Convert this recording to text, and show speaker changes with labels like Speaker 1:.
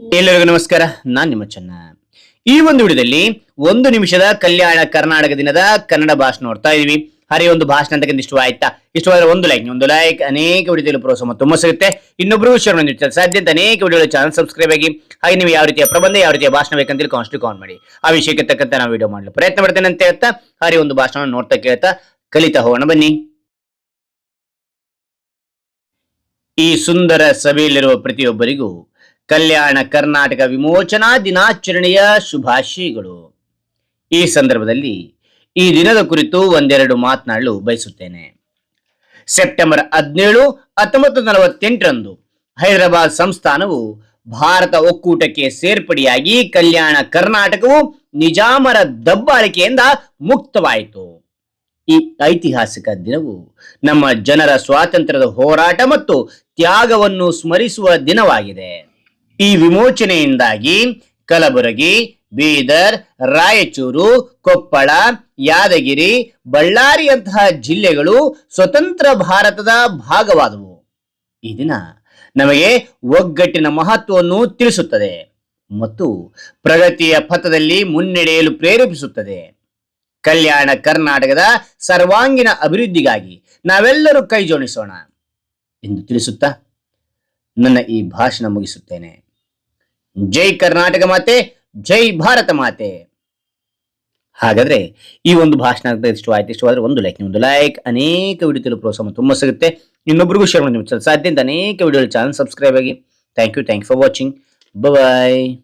Speaker 1: ಎಲ್ಲರಿಗೂ ನಮಸ್ಕಾರ, ನಾನ್ ನಿಮ್ಮ ಚೆನ್ನ. ಈ ಒಂದು ವಿಡಿಯೋದಲ್ಲಿ ಒಂದು ನಿಮಿಷದ ಕಲ್ಯಾಣ ಕರ್ನಾಟಕ ದಿನದ ಕನ್ನಡ ಭಾಷಣ ನೋಡ್ತಾ ಇದೀವಿ. ಹರಿ ಒಂದು ಭಾಷಣ ಅಂತ ಇಷ್ಟವಾಯ್ತಾ ಇಷ್ಟವಾದ್ರೆ ಒಂದು ಲೈಕ್ ಒಂದು ಲೈಕ್ ಅನೇಕ ವಿಡಿಯೋದಲ್ಲಿ ಪ್ರೋತ್ಸಾಹ ತುಂಬ ಸಿಗುತ್ತೆ. ಇನ್ನೊಬ್ರು ಶೇರ್ ಮಾಡಿ ಸಾಧ್ಯ ಅಂತ ಅನೇಕ ವಿಡಿಯೋ ಚಾನಲ್ ಸಬ್ಸ್ಕ್ರೈಬ್ ಆಗಿ, ಹಾಗೆ ನೀವು ಯಾವ ರೀತಿಯ ಪ್ರಬಂಧ, ಯಾವ ರೀತಿಯ ಭಾಷಣ ಬೇಕಂತೇಳಿ ಕಾನ್ಸ್ಟು ಕಾನ್ ಮಾಡಿ. ಆ ವಿಷಯಕ್ಕೆ ತಕ್ಕಂತ ನಾವು ವಿಡಿಯೋ ಮಾಡಲು ಪ್ರಯತ್ನ ಪಡ್ತೇನೆ ಅಂತ ಹೇಳ್ತಾ ಹರಿ ಒಂದು ಭಾಷಣ ನೋಡ್ತಾ ಕೇಳ್ತಾ ಕಲಿತಾ ಹೋಗೋಣ. ಬನ್ನಿ. ಈ ಸುಂದರ ಸಭೆಯಲ್ಲಿರುವ ಪ್ರತಿಯೊಬ್ಬರಿಗೂ ಕಲ್ಯಾಣ ಕರ್ನಾಟಕ ವಿಮೋಚನಾ ದಿನಾಚರಣೆಯ ಶುಭಾಶಯಗಳು. ಈ ಸಂದರ್ಭದಲ್ಲಿ ಈ ದಿನದ ಕುರಿತು ಒಂದೆರಡು ಮಾತನಾಡಲು ಬಯಸುತ್ತೇನೆ. ಸೆಪ್ಟೆಂಬರ್ ಹದಿನೇಳು ಹತ್ತೊಂಬತ್ತು ನಲವತ್ತೆಂಟರಂದು ಹೈದರಾಬಾದ್ ಸಂಸ್ಥಾನವು ಭಾರತ ಒಕ್ಕೂಟಕ್ಕೆ ಸೇರ್ಪಡೆಯಾಗಿ ಕಲ್ಯಾಣ ಕರ್ನಾಟಕವು ನಿಜಾಮರ ದಬ್ಬಾಳಿಕೆಯಿಂದ ಮುಕ್ತವಾಯಿತು. ಈ ಐತಿಹಾಸಿಕ ದಿನವು ನಮ್ಮ ಜನರ ಸ್ವಾತಂತ್ರ್ಯದ ಹೋರಾಟ ಮತ್ತು ತ್ಯಾಗವನ್ನು ಸ್ಮರಿಸುವ ದಿನವಾಗಿದೆ. ಈ ವಿಮೋಚನೆಯಿಂದಾಗಿ ಕಲಬುರಗಿ, ಬೀದರ್, ರಾಯಚೂರು, ಕೊಪ್ಪಳ, ಯಾದಗಿರಿ, ಬಳ್ಳಾರಿಯಂತಹ ಜಿಲ್ಲೆಗಳು ಸ್ವತಂತ್ರ ಭಾರತದ ಭಾಗವಾದವು. ಈ ದಿನ ನಮಗೆ ಒಗ್ಗಟ್ಟಿನ ಮಹತ್ವವನ್ನು ತಿಳಿಸುತ್ತದೆ ಮತ್ತು ಪ್ರಗತಿಯ ಪಥದಲ್ಲಿ ಮುನ್ನಡೆಯಲು ಪ್ರೇರೇಪಿಸುತ್ತದೆ. ಕಲ್ಯಾಣ ಕರ್ನಾಟಕದ ಸರ್ವಾಂಗೀಣ ಅಭಿವೃದ್ಧಿಗಾಗಿ ನಾವೆಲ್ಲರೂ ಕೈಜೋಡಿಸೋಣ ಎಂದು ತಿಳಿಸುತ್ತಾ ನನ್ನ ಈ ಭಾಷಣ ಮುಗಿಸುತ್ತೇನೆ. ಜೈ ಕರ್ನಾಟಕ ಮಾತೆ, ಜೈ ಭಾರತ ಮಾತೆ. ಹಾಗಾದ್ರೆ ಈ ಒಂದು ಭಾಷಣ ಅಂತ ಇಷ್ಟವಾಯ್ತು. ಇಷ್ಟವಾದ್ರೆ ಒಂದು ಲೈಕ್ ಒಂದು ಲೈಕ್ ಅನೇಕ ವಿಡಿಯೋ ಪ್ರೋತ್ಸಾಹ ತುಂಬ ಸಿಗುತ್ತೆ. ಇನ್ನೊಬ್ಬರಿಗೂ ಶೇರ್ ಮಾಡಿ ಸಾಧ್ಯ ಅಂತ ಅನೇಕ ವಿಡಿಯೋ ಚಾನಲ್ ಸಬ್ಸ್ಕ್ರೈಬ್ ಆಗಿ. Thank you thank for watching bye